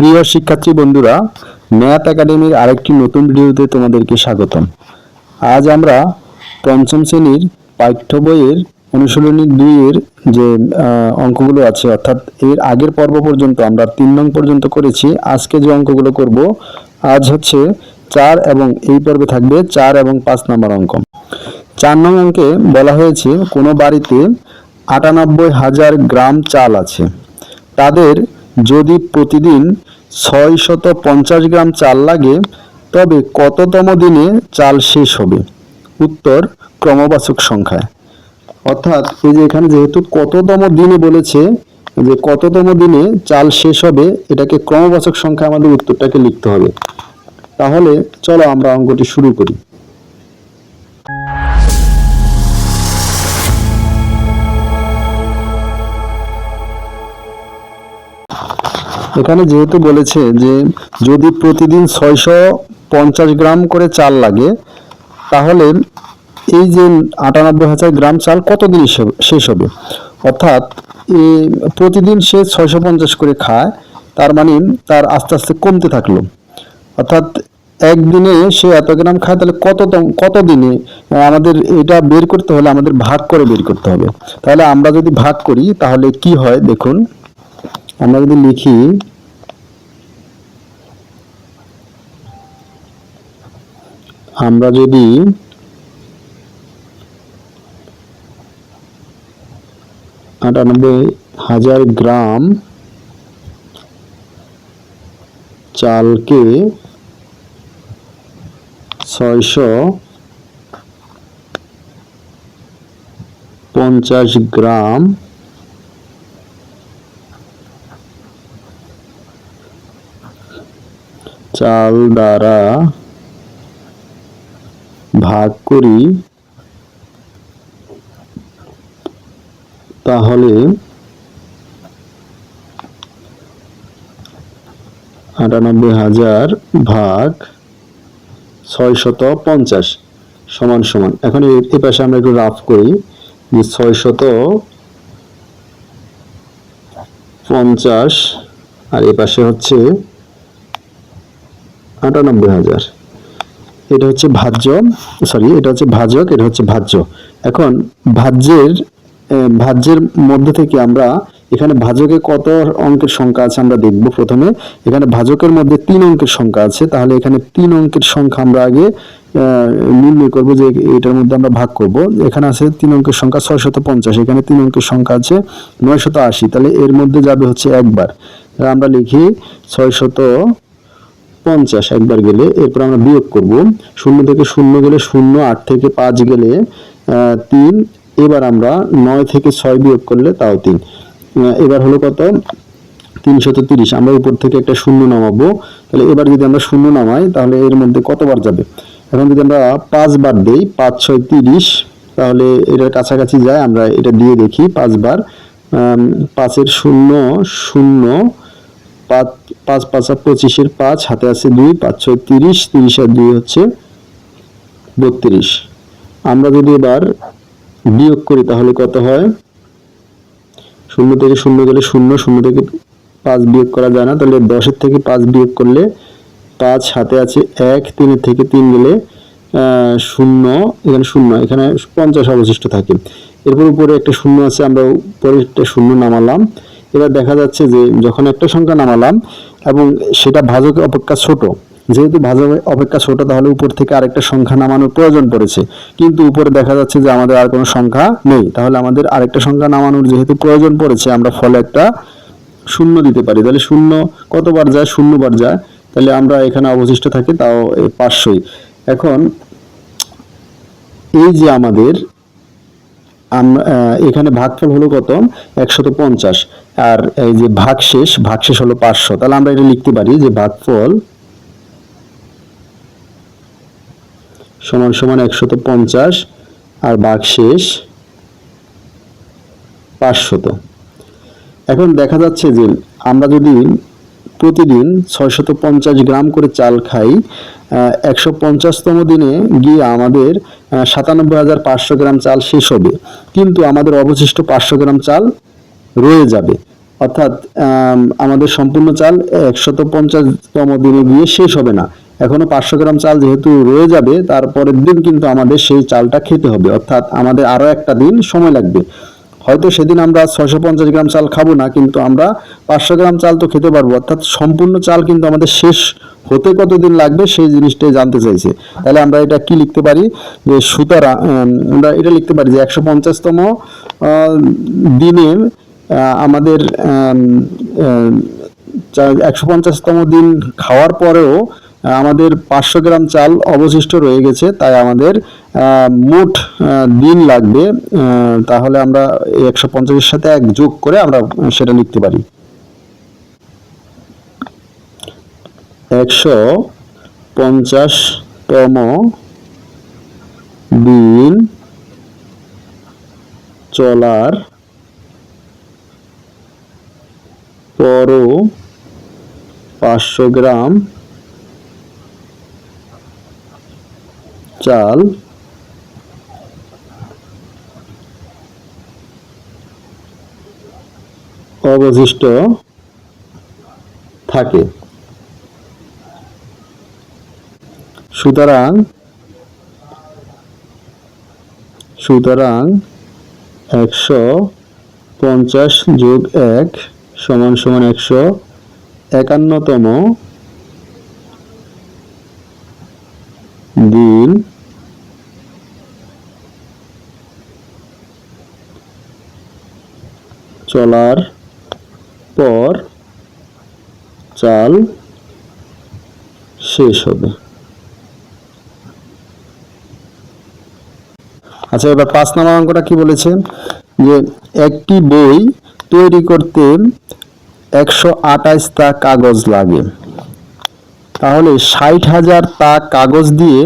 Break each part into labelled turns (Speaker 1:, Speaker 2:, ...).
Speaker 1: প্রিয় শিক্ষার্থী বন্ধুরা, ম্যাথ একাডেমির আরেকটি নতুন ভিডিওতে তোমাদেরকে স্বাগতম। আজ আমরা পঞ্চম শ্রেণির পাঠ্য বইয়ের অনুশীলনী দুইয়ের যে অঙ্কগুলো আছে, অর্থাৎ এর আগের পর্ব পর্যন্ত আমরা তিন নং পর্যন্ত করেছি, আজকে যে অঙ্কগুলো করব, আজ হচ্ছে চার এবং এই পর্বে থাকবে চার এবং পাঁচ নম্বর অঙ্ক। চার নং অঙ্কে বলা হয়েছে, কোনো বাড়িতে আটানব্বই হাজার গ্রাম চাল আছে। তাদের যদি প্রতিদিন ছয় শত পঞ্চাশ গ্রাম চাল লাগে, তবে কততম দিনে চাল শেষ হবে? উত্তর, ক্রমবাচক সংখ্যায়। অর্থাৎ এই যে এখানে যেহেতু কততম দিনে বলেছে যে কততম দিনে চাল শেষ হবে, এটাকে ক্রমবাচক সংখ্যা আমাদের উত্তরটাকে লিখতে হবে। তাহলে চলো আমরা অঙ্কটি শুরু করি। এখানে যেহেতু বলেছে যে যদি প্রতিদিন ছয়শো পঞ্চাশ গ্রাম করে চাল লাগে, তাহলে এই যে আটানব্বই হাজার গ্রাম চাল কতদিন শেষ- হবে অর্থাৎ প্রতিদিন সে ছয়শো পঞ্চাশ করে খায়, তার মানে তার আস্তে আস্তে কমতে থাকল। অর্থাৎ একদিনে সে এত গ্রাম খায়, তাহলে কত কত দিনে আমাদের এটা বের করতে হলে আমাদের ভাগ করে বের করতে হবে। তাহলে আমরা যদি ভাগ করি, তাহলে কি হয়? দেখুন আমরা যদি লিখি আমরা যদি আটানব্বই হাজার গ্রাম চালকে ছয়শো পঞ্চাশ গ্রাম চাল দ্বারা ভাগ করি, তাহলে আটানব্বই হাজার ভাগ ছয় শত পঞ্চাশ সমান সমান। এখন এ পাশে আমরা একটু রাফ করি যে ছয় শত পঞ্চাশ, আর এ পাশে হচ্ছে আটানব্বই হাজার। এটা হচ্ছে ভাজ্য সরি এটা হচ্ছে ভাজক, এটা হচ্ছে ভাজ্য। এখন ভাজ্যের ভাজ্যের মধ্যে থেকে আমরা এখানে ভাজকে কত অঙ্কের সংখ্যা আছে আমরা দেখব প্রথমে। এখানে ভাজকের মধ্যে তিন অঙ্কের সংখ্যা আছে, তাহলে এখানে তিন অঙ্কের সংখ্যা আমরা আগে নির্ণয় করব যে এটার মধ্যে আমরা ভাগ করব। এখানে আছে তিন অঙ্কের সংখ্যা ছয় শত পঞ্চাশ, এখানে তিন অঙ্কের সংখ্যা আছে নয় শত আশি, তাহলে এর মধ্যে যাবে হচ্ছে একবার। আমরা লিখি ছয় শত পঞ্চাশ একবার গেলে এরপর আমরা বিয়োগ করব। শূন্য থেকে শূন্য গেলে শূন্য, আট থেকে পাঁচ গেলে তিন। এবার আমরা নয় থেকে ছয় বিয়োগ করলে তাও তিন। এবার হলো কত? তিনশত তিরিশ। আমরা উপর থেকে একটা শূন্য নামাবো। তাহলে এবার যদি আমরা শূন্য নামাই, তাহলে এর মধ্যে কতবার যাবে? এখন যদি আমরা পাঁচবার দিই, পাঁচ, ছয়, তিরিশ, তাহলে এটার কাছাকাছি যায়। আমরা এটা দিয়ে দেখি পাঁচবার। পাঁচের শূন্য শূন্য, পাঁচ পাঁচ, পাঁচা পঁচিশের পাঁচ, হাতে আছে দুই, পাঁচ, ছয়, তিরিশ তিরিশ আর দুই হচ্ছে বত্রিশ। আমরা যদি এবার বিয়োগ করি তাহলে কত হয়? শূন্য থেকে শূন্য গেলে শূন্য শূন্য থেকে পাঁচ বিয়োগ করা যায় না। তাহলে দশের থেকে পাঁচ বিয়োগ করলে পাঁচ, হাতে আছে এক, তিনের থেকে তিন গেলে শূন্য, এখানে শূন্য, এখানে পঞ্চাশ অবশিষ্ট থাকে। এরপর উপরে একটা শূন্য আছে, আমরা উপরে একটা শূন্য নামালাম। এবার দেখা যাচ্ছে যে যখন একটা সংখ্যা নামালাম এবং সেটা ভাজক অপেক্ষা ছোট। যেহেতু ভাজক অপেক্ষা ছোট, তাহলে উপর থেকে আরেকটা সংখ্যা নামানোর প্রয়োজন পড়েছে। কিন্তু উপরে দেখা যাচ্ছে যে আমাদের আর কোনো সংখ্যা নেই। তাহলে আমাদের আরেকটা সংখ্যা নামানোর যেহেতু প্রয়োজন পড়েছে, আমরা ফলে একটা শূন্য দিতে পারি। তাহলে শূন্য কতবার যায়? শূন্যবার যায়। তাহলে আমরা এখানে অবশিষ্ট থাকি, তাও পাঁচশোই। এখন এই যে আমাদের এখানে ভাগফল হলো কত? একশত পঞ্চাশ। আর এই যে ভাগশেষ ভাগশেষ হলো পাঁচশো। তাহলে আমরা এটা লিখতে পারি যে ভাগফল সমান সমান একশত পঞ্চাশ আর ভাগশেষ পাঁচশত। এখন দেখা যাচ্ছে যে আমরা যদি প্রতিদিন ছয়শত পঞ্চাশ গ্রাম করে চাল খাই একশো পঞ্চাশতম দিনে গিয়ে আমাদের সাতানব্বই হাজার পাঁচশো গ্রাম চাল শেষ হবে। কিন্তু আমাদের অবশিষ্ট পাঁচশো গ্রাম চাল রয়ে যাবে। অর্থাৎ আমাদের সম্পূর্ণ চাল একশত পঞ্চাশতম দিনে গিয়ে শেষ হবে না। এখনও পাঁচশো গ্রাম চাল যেহেতু রয়ে যাবে তারপরের দিন কিন্তু আমাদের সেই চালটা খেতে হবে। অর্থাৎ আমাদের আরও একটা দিন সময় লাগবে। হয়তো সেদিন আমরা ছয়শো পঞ্চাশ গ্রাম চাল খাব না, কিন্তু আমরা পাঁচশো গ্রাম চাল তো খেতে পারব। অর্থাৎ সম্পূর্ণ চাল কিন্তু আমাদের শেষ হতে কতদিন লাগবে সেই জিনিসটাই জানতে চাইছে। তাহলে আমরা এটা কি লিখতে পারি? যে সুতরাং আমরা এটা লিখতে পারি যে একশো পঞ্চাশতম দিনে আমাদের একশো পঞ্চাশতম দিন খাওয়ার পরেও আমাদের পাঁচশো গ্রাম চাল অবশিষ্ট রয়ে গেছে, তাই আমাদের মোট দিন লাগবে তাহলে আমরা একশো পঞ্চাশের সাথে এক যোগ করে আমরা সেটা লিখতে পারি। একশো পঞ্চাশতম দিন চলার পরও পাঁচশো গ্রাম চাল। অবশিষ্ট থাকে। সুতরাং সুতরাং একশো পঞ্চাশ যোগ এক সমান সমান একশো একান্নতম দিন চলার পর চাল শেষ হবে। আচ্ছা এবার পাঁচ নম্বর অঙ্কটা কি বলেছে? যে একটি বই তৈরি করতে একশো আঠাশ তা কাগজ লাগে। তাহলে ষাট হাজার তা কাগজ দিয়ে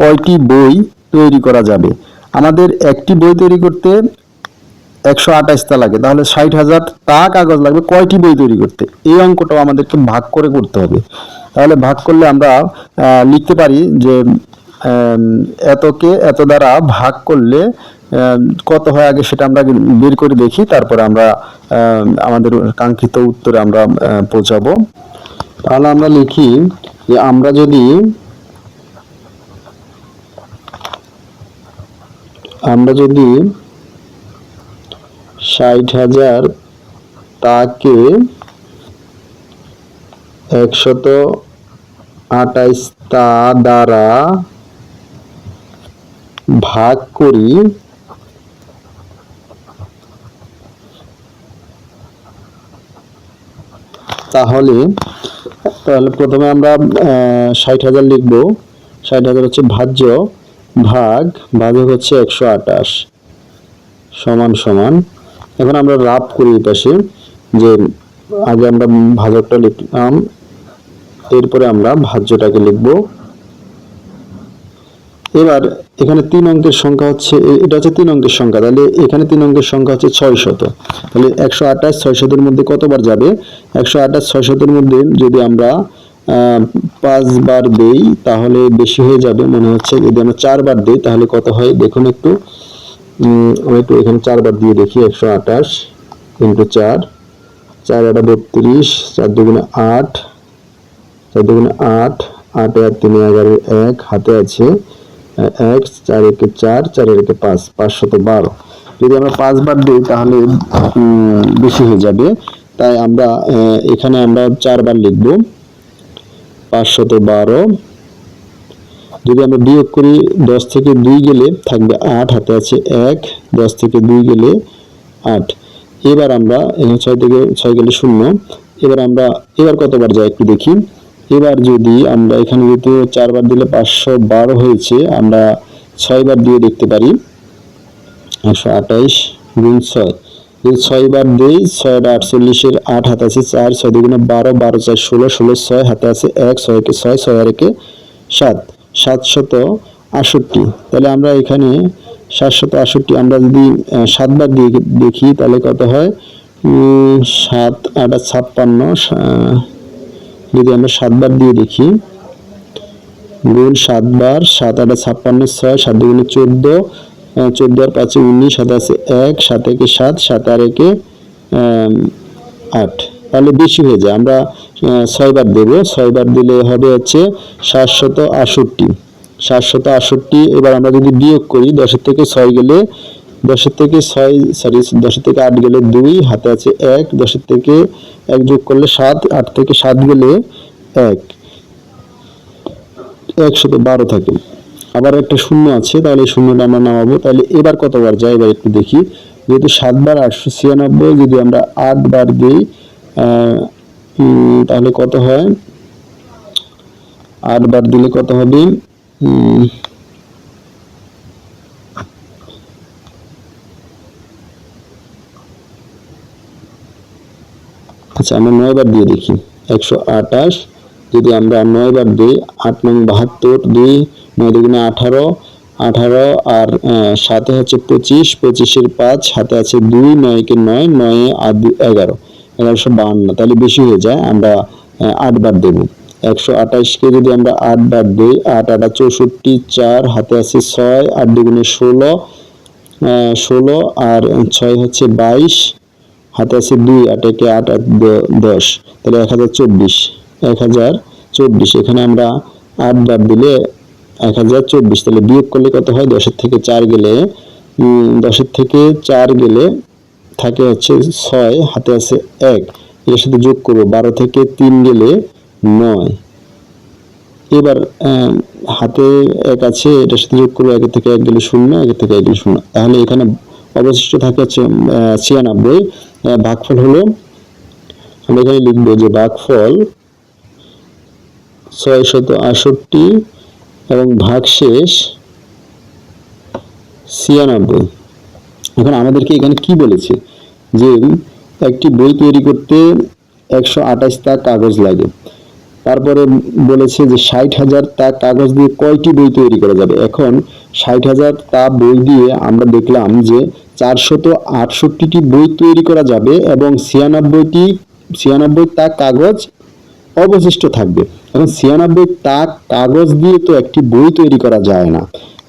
Speaker 1: কয়টি বই তৈরি করা যাবে? আমাদের একটি বই তৈরি করতে একশো আঠাশটা লাগে। তাহলে ষাট হাজার তা কাগজ লাগবে কয়টি বই তৈরি করতে? এই অঙ্কটাও আমাদেরকে ভাগ করে করতে হবে। তাহলে ভাগ করলে আমরা লিখতে পারি যে এতকে এত দ্বারা ভাগ করলে কত হয় আগে সেটা আমরা বের করে দেখি, তারপরে আমরা আমাদের কাঙ্ক্ষিত উত্তরে আমরা পৌঁছাবো। তাহলে আমরা লিখি যে আমরা যদি আমরা যদি ষাট হাজার তাকে একশত আটাইশ তা দ্বারা ভাগ করি তাহলে তাহলে প্রথমে আমরা ষাট হাজার লিখব। ষাট হাজার হচ্ছে ভাজ্য, ভাগ ভাজক হচ্ছে একশো আটাশ সমান সমান। এখন আমরা রাফ করি পাশে, যে আগে আমরা ভাজকটা লিখলাম, এরপরে আমরা ভাজ্যটাকে লিখব। এবার এখানে তিন অঙ্কের সংখ্যা হচ্ছে এটা হচ্ছে তিন অঙ্কের সংখ্যা, তাহলে এখানে তিন অঙ্কের সংখ্যা হচ্ছে ছয় শত। তাহলে একশো আঠাশ ছয় শতের মধ্যে কতবার যাবে? একশো আঠাশ ছয় শতের মধ্যে যদি আমরা পাঁচবার দেই, তাহলে বেশি হয়ে যাবে, মনে হচ্ছে যদি আমরা চারবার দিই, তাহলে কত হয়? দেখুন একটু। আমি একটু এখানে চারবার দিয়ে দেখি, একশো আঠাশ ইন্টু চার চার আটা বত্রিশ, চার দুগুণে আট, চার দুগুণে আট, আটে আর তিনে এগারো, এক, হাতে আছে এক চার একে চার চার একে পাঁচ, পাঁচশত বারো। যদি আমরা পাঁচবার দিই, তাহলে বেশি হয়ে যাবে। তাই আমরা এখানে আমরা চারবার লিখব। পাঁচশত বারো। যদি আমরা বিয়োগ করি, দশ থেকে দুই গেলে থাকবে আট, হাতে আছে এক, দশ থেকে দুই গেলে আট। এবার আমরা ছয় থেকে, ছয় গেলে শূন্য। এবার আমরা, এবার কতবার যায় একটু দেখি। এবার যদি আমরা এখানে যেহেতু চারবার দিলে পাঁচশো বারো হয়েছে, আমরা ছয়বার দিয়ে দেখতে পারি। একশো আঠাইশ গুণ ছয়। যদি ছয়বার দিই ছয়টা আটচল্লিশের আট হাতে আছে চার, ছয় দুগুণে বারো বারো চার ষোলো ষোলো ছয় হাতে আছে এক, ছয় একে ছয় ছয় আর একে সাত। সাতশত আষট্টি তাহলে আমরা এখানে সাতশত আষট্টি আমরা যদি সাতবার দিয়ে দেখি, তাহলে কত হয়? সাত আটা ছাপ্পান্ন যদি আমরা সাতবার দিয়ে দেখি, গুণ সাতবার, সাত আটা ছাপ্পান্ন, ছয়, সাত দুগুণে চোদ্দ চোদ্দ আর পাঁচে উনিশ, সাত আছে এক, সাত একে সাত সাত আর একে আট। তাহলে বেশি হয়ে যায়। আমরা ছয়বার দেব। ছয়বার দিলে হবে হচ্ছে সাতশত আষট্টি সাতশত আষট্টি এবার আমরা যদি বিয়োগ করি, দশের থেকে ছয় গেলে দশের থেকে ছয় সরি দশের থেকে আট গেলে দুই, হাতে আছে এক, দশের থেকে এক যোগ করলে সাত, আট থেকে সাত গেলে এক। একশত বারো থাকে। আবার একটা শূন্য আছে, তাহলে এই শূন্যটা আমরা নামাবো। তাহলে এবার কতবার যায় এবার একটু দেখি। যেহেতু সাতবার আটশো ছিয়ানব্বই, যদি আমরা আট বার দিই তাহলে কত হয়? আট বার দিলে কত হবে? আচ্ছা আমরা নয় বার দিয়ে দেখি। একশো আঠাশ, যদি আমরা নয় বার দিই, আট নং বাহাত্তর, দুই, নয় দুগুণে আঠারো আঠারো আর সাথে হচ্ছে পঁচিশ, পঁচিশের পাঁচ হাতে আছে দুই, নয়কে নয়, নয়ে আর এগারো। এগারোশো বাহান্ন, তাহলে বেশি হয়ে যায়, আমরা আট বার দেবো। একশো আঠাশকে যদি আমরা আট বার দিই, আট আটা চৌষট্টি, চার, হাতে আছে ছয়, আট দুগুণে ষোলো ষোলো আর ছয় হচ্ছে বাইশ হাতে আছে দুই আট একে আট আট দশ। তাহলে এক হাজার চব্বিশ। এক হাজার চব্বিশ, এখানে আমরা আট বার দিলে এক হাজার চব্বিশ। তাহলে বিয়োগ করলে কত হয়? দশের থেকে চার গেলে দশের থেকে চার গেলে থাকে হচ্ছে ছয়, হাতে আছে এক। এর সাথে যোগ করব, বারো থেকে তিন গেলে নয়। এবার হাতে এক আছে, এটার সাথে যোগ করব, একের থেকে এক গেলে শূন্য, একের থেকে এক গেলে শূন্য। তাহলে এখানে অবশিষ্ট থাকে হচ্ছে ছিয়ানব্বই ভাগফল হলো, আমরা এখানে লিখব যে ভাগফল ছয় শত আষট্টি এবং ভাগশেষ ছিয়ানব্বই। এখন আমাদেরকে এখানে কি বলেছে? যে একটি বই তৈরি করতে একশো আঠাশ তা কাগজ লাগে। তারপরে বলেছে যে ষাট হাজার তা কাগজ দিয়ে কয়টি বই তৈরি করা যাবে? এখন ষাট হাজার তা বই দিয়ে আমরা দেখলাম যে চারশত আটষট্টিটি বই তৈরি করা যাবে এবং ছিয়ানব্বইটি, ছিয়ানব্বই তা কাগজ অবশিষ্ট থাকবে। এখন ছিয়ানব্বই তা কাগজ দিয়ে তো একটি বই তৈরি করা যায় না।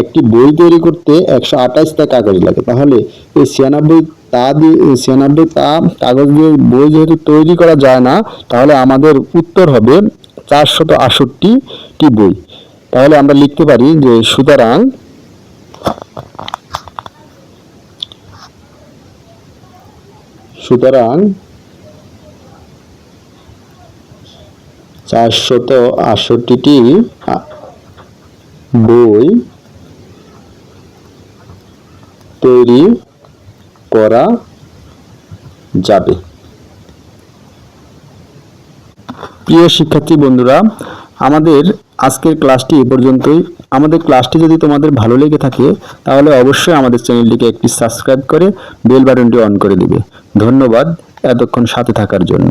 Speaker 1: একটি বই তৈরি করতে একশো আঠাশ তা কাগজ লাগে। তাহলে এই ছিয়ানব্বই তা দিয়ে ছিয়ানব্বই তা কাগজ দিয়ে বই যেহেতু তৈরি করা যায় না, তাহলে আমাদের উত্তর হবে চারশত আষট্টিটি বই। তাহলে আমরা লিখতে পারি যে সুতরাং সুতরাং চারশত আষট্টিটি বই তৈরি করা যাবে। প্রিয় শিক্ষার্থী বন্ধুরা আমাদের আজকের ক্লাসটি এ পর্যন্তই। আমাদের ক্লাসটি যদি তোমাদের ভালো লেগে থাকে, তাহলে অবশ্যই আমাদের চ্যানেলটিকে একটি সাবস্ক্রাইব করে বেল বাটনটি অন করে দিবে। ধন্যবাদ, এতক্ষণ সাথে থাকার জন্য।